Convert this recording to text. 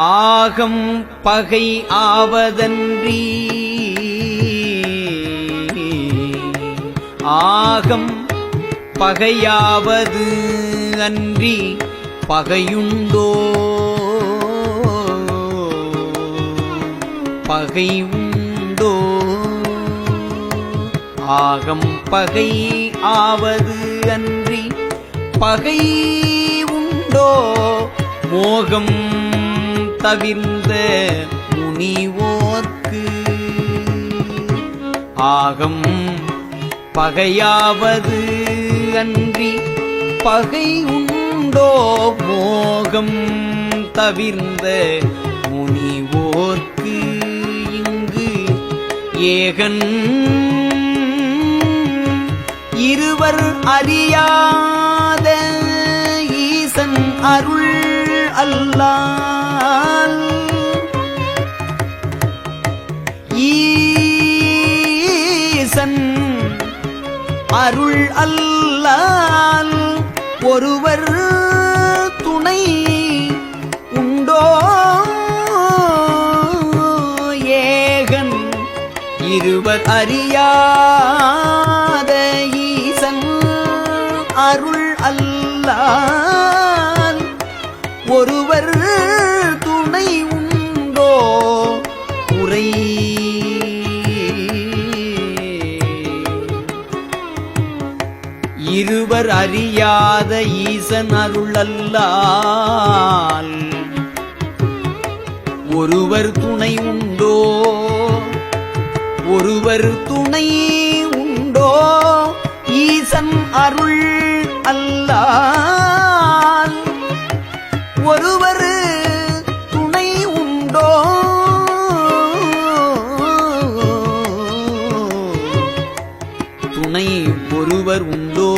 ஆகம் பகை ஆவதன்றி. ஆகம் பகையாவது அன்றி பகையுண்டோ? பகை உண்டோ ஆகம் பகை ஆவது அன்றி பகை உண்டோ? மோகம் தவிர்ந்த முனிவோர்க்கு. ஆகம் பகையாவது அன்றி பகை உண்டோ மோகம் தவிர்ந்த முனிவோர்க்கு இங்கு ஏகன். இருவர் அறியாத ஈசன் அருள் அல்லால் ஈசன் அருள் அல்லால் ஒருவர் துணை உண்டோ ஏகன் இருவர் அறியாத ஈசன் அருள் அல்லால் ஒருவர் துணை உண்டோ? உரை இருவர் அறியாத ஈசன் அருளல்லால் ஒருவர் துணை உண்டோ? ஒருவர் துணை உண்டோ? ஈசன் அருள் அல்லா துணை ஒருவர் உண்டோ?